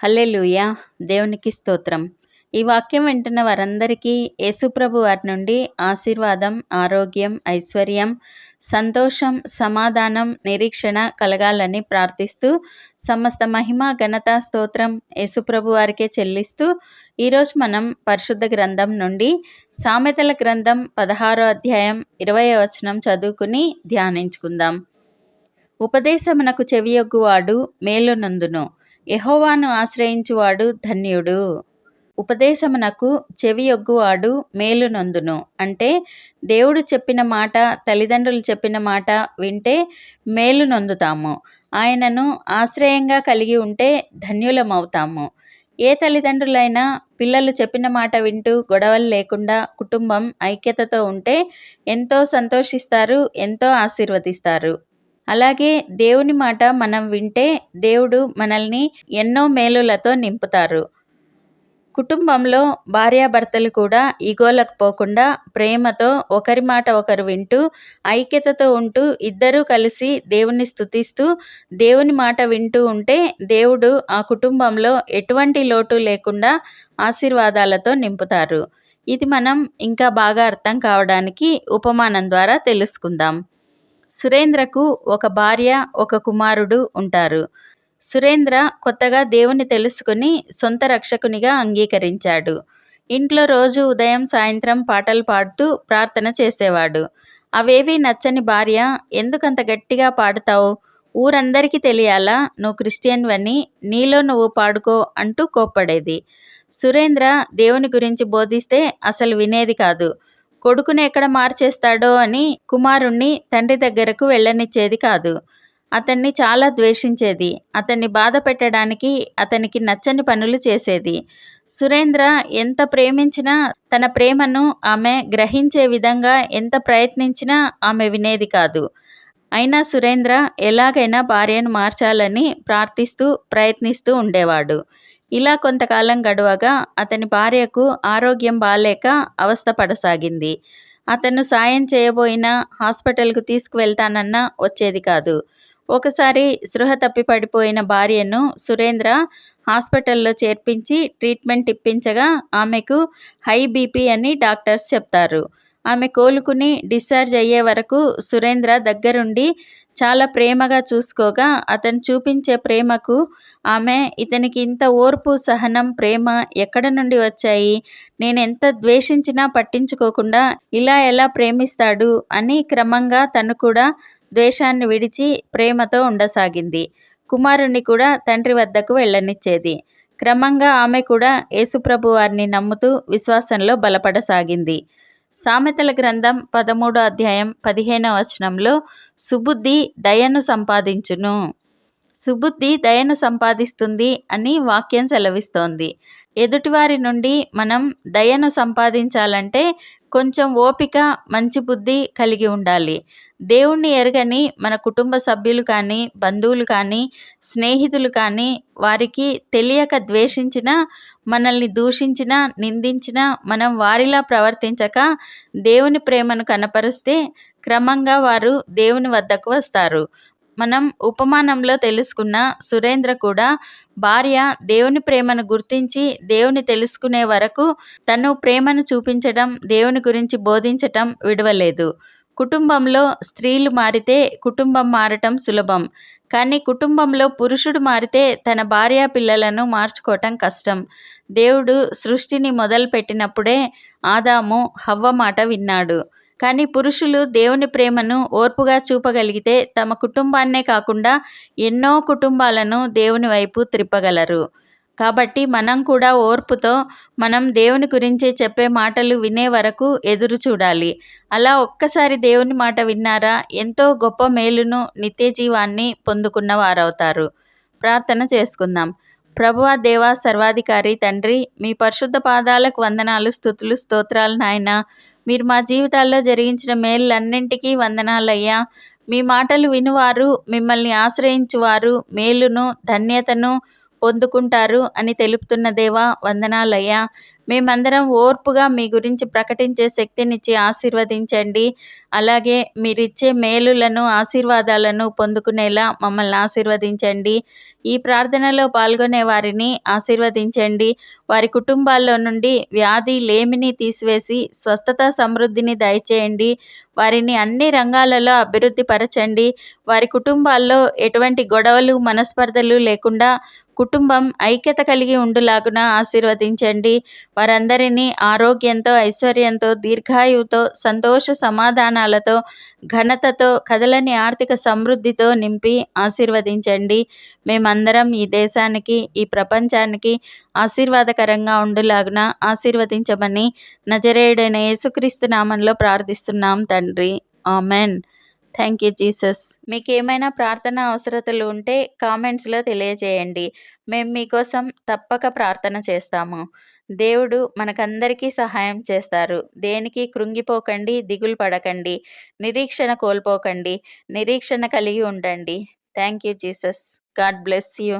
హల్లెలూయ. దేవునికి స్తోత్రం. ఈ వాక్యం వింటున్న వారందరికీ యేసుప్రభు వారి నుండి ఆశీర్వాదం ఆరోగ్యం ఐశ్వర్యం సంతోషం సమాధానం నిరీక్షణ కలగాలని ప్రార్థిస్తూ సమస్త మహిమ ఘనత స్తోత్రం యేసుప్రభు వారికే చెల్లిస్తూ ఈరోజు మనం పరిశుద్ధ గ్రంథం నుండి సామెతల గ్రంథం పదహారో అధ్యాయం ఇరవై వచనం చదువుకుని ధ్యానించుకుందాం. ఉపదేశమునకు చెవియొగ్గువాడు మేలునందును. యహోవాను ఆశ్రయించువాడు ధన్యుడు. ఉపదేశమునకు చెవియొగ్గువాడు మేలునందును. అంటే దేవుడు చెప్పిన మాట తల్లిదండ్రులు చెప్పిన మాట వింటే మేలు నొందుతాము ఆయనను ఆశ్రయంగా కలిగి ఉంటే ధన్యులమవుతాము. ఏ తల్లిదండ్రులైనా పిల్లలు చెప్పిన మాట వింటూ గొడవలు లేకుండా కుటుంబం ఐక్యతతో ఉంటే ఎంతో సంతోషిస్తారు ఎంతో ఆశీర్వదిస్తారు. అలాగే దేవుని మాట మనం వింటే దేవుడు మనల్ని ఎన్నో మేలులతో నింపుతారు. కుటుంబంలో భార్యాభర్తలు కూడా ఈగోలకు పోకుండా ప్రేమతో ఒకరి మాట ఒకరు వింటూ ఐక్యతతో ఉంటూ ఇద్దరూ కలిసి దేవుని స్థుతిస్తూ దేవుని మాట వింటూ ఉంటే దేవుడు ఆ కుటుంబంలో ఎటువంటి లోటు లేకుండా ఆశీర్వాదాలతో నింపుతారు. ఇది మనం ఇంకా బాగా అర్థం కావడానికి ఉపమానం ద్వారా తెలుసుకుందాం. సురేంద్రకు ఒక భార్య ఒక కుమారుడు ఉంటారు. సురేంద్ర కొత్తగా దేవుని తెలుసుకుని సొంత రక్షకునిగా అంగీకరించాడు. ఇంట్లో రోజు ఉదయం సాయంత్రం పాటలు పాడుతూ ప్రార్థన చేసేవాడు. అవేవి నచ్చని భార్య ఎందుకంత గట్టిగా పాడుతావు? ఊరందరికీ తెలియాలా? నువ్వు క్రిస్టియన్వని నీలో నువ్వు పాడుకో అంటూ కోప్పడేది. సురేంద్ర దేవుని గురించి బోధిస్తే అసలు వినేది కాదు. కొడుకుని ఎక్కడ మార్చేస్తాడో అని కుమారుణ్ణి తండ్రి దగ్గరకు వెళ్ళనిచ్చేది కాదు. అతన్ని చాలా ద్వేషించేది. అతన్ని బాధ పెట్టడానికి అతనికి నచ్చని పనులు చేసేది. సురేంద్ర ఎంత ప్రేమించినా తన ప్రేమను ఆమె గ్రహించే విధంగా ఎంత ప్రయత్నించినా ఆమె వినేది కాదు. అయినా సురేంద్ర ఎలాగైనా భార్యను మార్చాలని ప్రార్థిస్తూ ప్రయత్నిస్తూ ఉండేవాడు. ఇలా కొంతకాలం గడవగా అతని భార్యకు ఆరోగ్యం బాలేక అవస్థపడసాగింది. అతను సాయం చేయబోయినా హాస్పిటల్కు తీసుకువెళ్తానన్నా వచ్చేది కాదు. ఒకసారి సృహ తప్పి పడిపోయిన భార్యను సురేంద్ర హాస్పిటల్లో చేర్పించి ట్రీట్మెంట్ ఇప్పించగా ఆమెకు హై బీపీ అని డాక్టర్స్ చెప్తారు. ఆమె కోలుకుని డిశ్చార్జ్ అయ్యే వరకు సురేంద్ర దగ్గరుండి చాలా ప్రేమగా చూసుకోగా అతను చూపించే ప్రేమకు ఆమె ఇతనికి ఇంత ఓర్పు సహనం ప్రేమ ఎక్కడ నుండి వచ్చాయి? నేను ఎంత ద్వేషించినా పట్టించుకోకుండా ఇలా ఎలా ప్రేమిస్తాడు? అని క్రమంగా తను కూడా ద్వేషాన్ని విడిచి ప్రేమతో ఉండసాగింది. కుమారుణ్ణి కూడా తండ్రి వద్దకు వెళ్ళనిచ్చేది. క్రమంగా ఆమె కూడా యేసుప్రభు వారిని నమ్ముతూ విశ్వాసంలో బలపడసాగింది. సామెతల గ్రంథం పదమూడో అధ్యాయం పదిహేనో వచనంలో సుబుద్ధి దయను సంపాదించును. సుబుద్ధి దయను సంపాదిస్తుంది అని వాక్యం సెలవిస్తోంది. ఎదుటివారి నుండి మనం దయను సంపాదించాలంటే కొంచెం ఓపిక మంచి బుద్ధి కలిగి ఉండాలి. దేవుణ్ణి ఎరగని మన కుటుంబ సభ్యులు కానీ బంధువులు కానీ స్నేహితులు కానీ వారికి తెలియక ద్వేషించిన మనల్ని దూషించిన నిందించిన మనం వారిలా ప్రవర్తించక దేవుని ప్రేమను కనపరిస్తే క్రమంగా వారు దేవుని వద్దకు వస్తారు. మనం ఉపమానంలో తెలుసుకున్న సురేంద్ర కూడా భార్య దేవుని ప్రేమను గుర్తించి దేవుని తెలుసుకునే వరకు తను ప్రేమను చూపించడం దేవుని గురించి బోధించటం విడవలేదు. కుటుంబంలో స్త్రీలు మారితే కుటుంబం మారటం సులభం. కానీ కుటుంబంలో పురుషుడు మారితే తన భార్య పిల్లలను మార్చుకోవటం కష్టం. దేవుడు సృష్టిని మొదలుపెట్టినప్పుడే ఆదాము హవ్వ మాట విన్నాడు. కానీ పురుషులు దేవుని ప్రేమను ఓర్పుగా చూపగలిగితే తమ కుటుంబాన్నే కాకుండా ఎన్నో కుటుంబాలను దేవుని వైపు త్రిప్పగలరు. కాబట్టి మనం కూడా ఓర్పుతో మనం దేవుని గురించి చెప్పే మాటలు వినే వరకు ఎదురు చూడాలి. అలా ఒక్కసారి దేవుని మాట విన్నారా? ఎంతో గొప్ప మేలును నిత్య జీవాన్ని పొందుకున్న వారవుతారు. ప్రార్థన చేసుకుందాం. ప్రభువా దేవా సర్వాధికారి తండ్రి మీ పరిశుద్ధ పాదాలకు వందనాలు స్థుతులు స్తోత్రాలు నాయన. మీరు మా జీవితాల్లో జరిగించిన మేళ్ళన్నింటికీ వందనాలయ్యా. మీ మాటలు వినువారు మిమ్మల్ని ఆశ్రయించువారు మేలును ధన్యతను పొందుకుంటారు అని తెలుపుతున్న దేవా వందనాలయ్యా. మేమందరం ఓర్పుగా మీ గురించి ప్రకటించే శక్తినిచ్చి ఆశీర్వదించండి. అలాగే మీరిచ్చే మేలులను ఆశీర్వాదాలను పొందుకునేలా మమ్మల్ని ఆశీర్వదించండి. ఈ ప్రార్థనలో పాల్గొనే వారిని ఆశీర్వదించండి. వారి కుటుంబాల్లో నుండి వ్యాధి లేమిని తీసివేసి స్వస్థత సమృద్ధిని దయచేయండి. వారిని అన్ని రంగాలలో అభివృద్ధి పరచండి. వారి కుటుంబాల్లో ఎటువంటి గొడవలు మనస్పర్ధలు లేకుండా కుటుంబం ఐక్యత కలిగి ఉండులాగున ఆశీర్వదించండి. వారందరినీ ఆరోగ్యంతో ఐశ్వర్యంతో దీర్ఘాయువుతో సంతోష సమాధానాలతో ఘనతతో కదలని ఆర్థిక సమృద్ధితో నింపి ఆశీర్వదించండి. మేమందరం ఈ దేశానికి ఈ ప్రపంచానికి ఆశీర్వాదకరంగా ఉండులాగున ఆశీర్వదించమని నజరేయుడైన యేసుక్రీస్తు నామంలో ప్రార్థిస్తున్నాం తండ్రి. ఆమెన్. Thank you Jesus. మీకు ఏమైనా ప్రార్థన అవసరతలు ఉంటే కామెంట్స్లో తెలియజేయండి. మేము మీకోసం తప్పక ప్రార్థన చేస్తాము. దేవుడు మనకందరికీ సహాయం చేస్తారు. దేనికి కృంగిపోకండి దిగులు పడకండి. నిరీక్షణ కోల్పోకండి. నిరీక్షణ కలిగి ఉండండి. Thank you Jesus. God bless you.